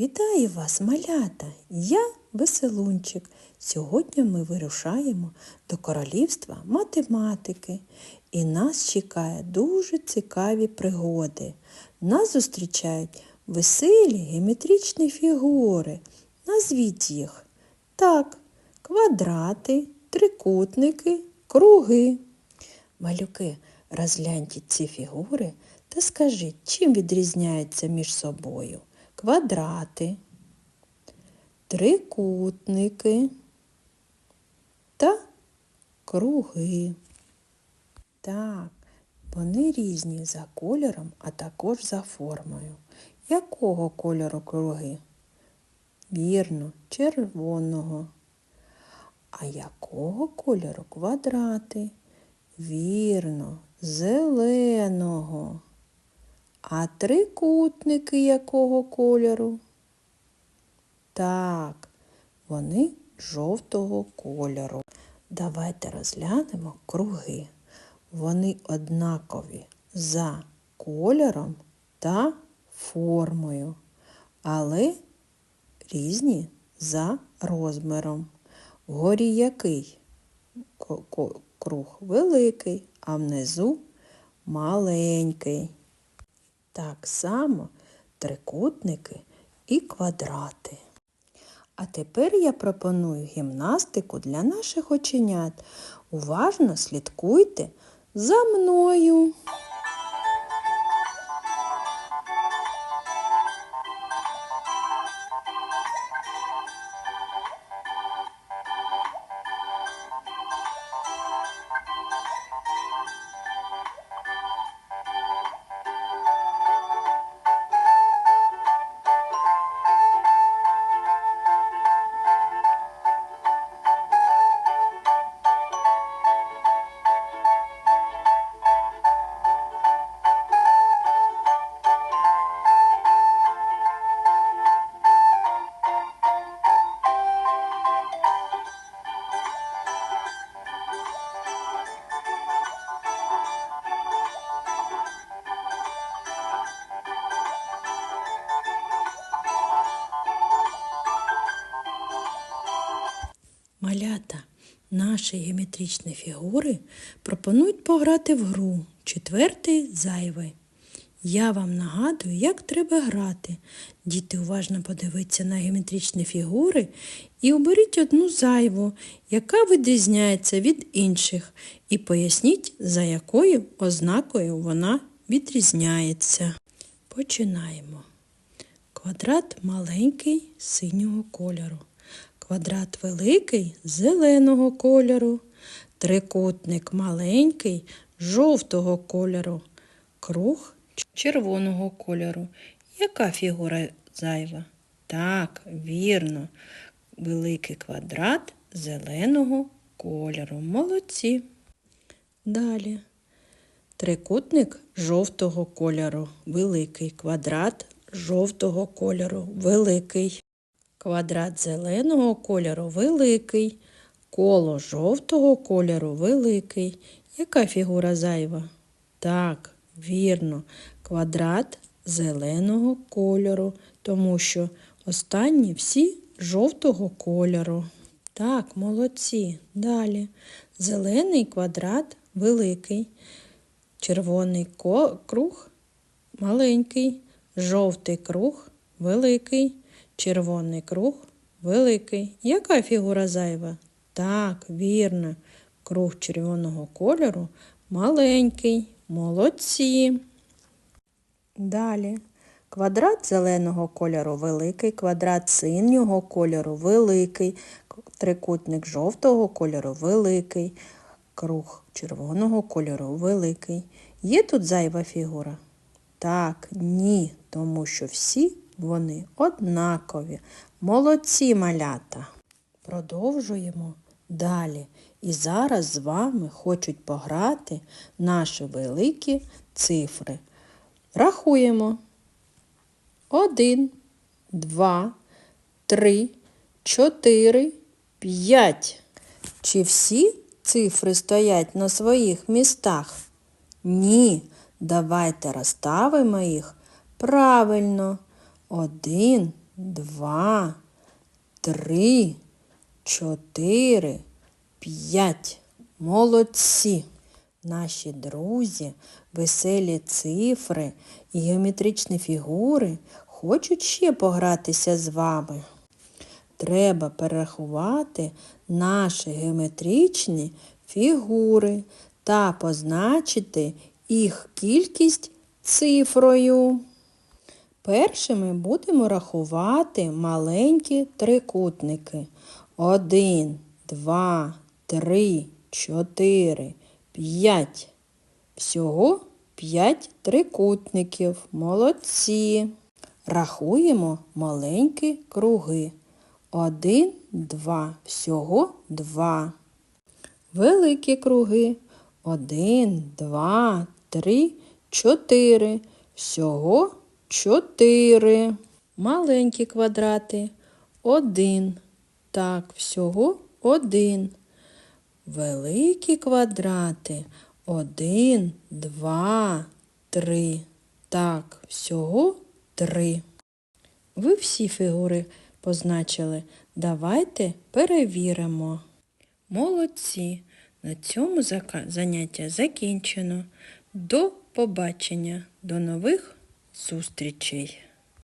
Вітаю вас, малята! Я Веселунчик. Сьогодні ми вирушаємо до королівства математики. І нас чекає дуже цікаві пригоди. Нас зустрічають веселі геометричні фігури. Назвіть їх. Так, квадрати, трикутники, круги. Малюки, розгляньте ці фігури та скажіть, чим відрізняються між собою квадрати, трикутники та круги. Так, вони різні за кольором, а також за формою. Якого кольору круги? Вірно, червоного. А якого кольору квадрати? Вірно, зеленого. А трикутники якого кольору? Так, вони жовтого кольору. Давайте розглянемо круги. Вони однакові за кольором та формою, але різні за розміром. Вгорі який круг великий, а внизу маленький. Так само трикутники і квадрати. А тепер я пропоную гімнастику для наших оченят. Уважно слідкуйте за мною. Наші геометричні фігури пропонують пограти в гру четвертий зайвий. Я вам нагадую, як треба грати. Діти уважно подивіться на геометричні фігури і оберіть одну зайву, яка відрізняється від інших, і поясніть, за якою ознакою вона відрізняється. Починаємо. Квадрат маленький синього кольору. Квадрат великий зеленого кольору. Трикутник маленький жовтого кольору. Круг червоного кольору. Яка фігура зайва? Так, вірно. Великий квадрат зеленого кольору. Молодці. Далі. Трикутник жовтого кольору. Великий квадрат жовтого кольору. Великий. Квадрат зеленого кольору великий. Коло жовтого кольору великий. Яка фігура зайва? Так, вірно, квадрат зеленого кольору, тому що останні всі жовтого кольору. Так, молодці. Далі. Зелений квадрат великий. Червоний круг маленький. Жовтий круг великий. Червоний круг великий. Яка фігура зайва? Так, вірно. Круг червоного кольору маленький. Молодці. Далі. Квадрат зеленого кольору великий, квадрат синього кольору великий, трикутник жовтого кольору великий, круг червоного кольору великий. Є тут зайва фігура? Так, ні, тому що всі вони однакові. Молодці малята. Продовжуємо далі. І зараз з вами хочуть пограти наші великі цифри. Рахуємо. Один, два, три, чотири, п'ять. Чи всі цифри стоять на своїх містах? Ні. Давайте розставимо їх правильно. Один, два, три, чотири, п'ять. Молодці! Наші друзі, веселі цифри і геометричні фігури хочуть ще погратися з вами. Треба перерахувати наші геометричні фігури та позначити їх кількість цифрою. Першими будемо рахувати маленькі трикутники. Один, два, три, чотири, п'ять. Всього п'ять трикутників. Молодці. Рахуємо маленькі круги. Один, два. Всього два. Великі круги. Один, два, три, чотири. Всього чотири. Маленькі квадрати. Один. Так, всього один. Великі квадрати. Один, два, три. Так, всього три. Ви всі фігури позначили. Давайте перевіримо. Молодці. На цьому заняття закінчено. До побачення. До нових зустрічей.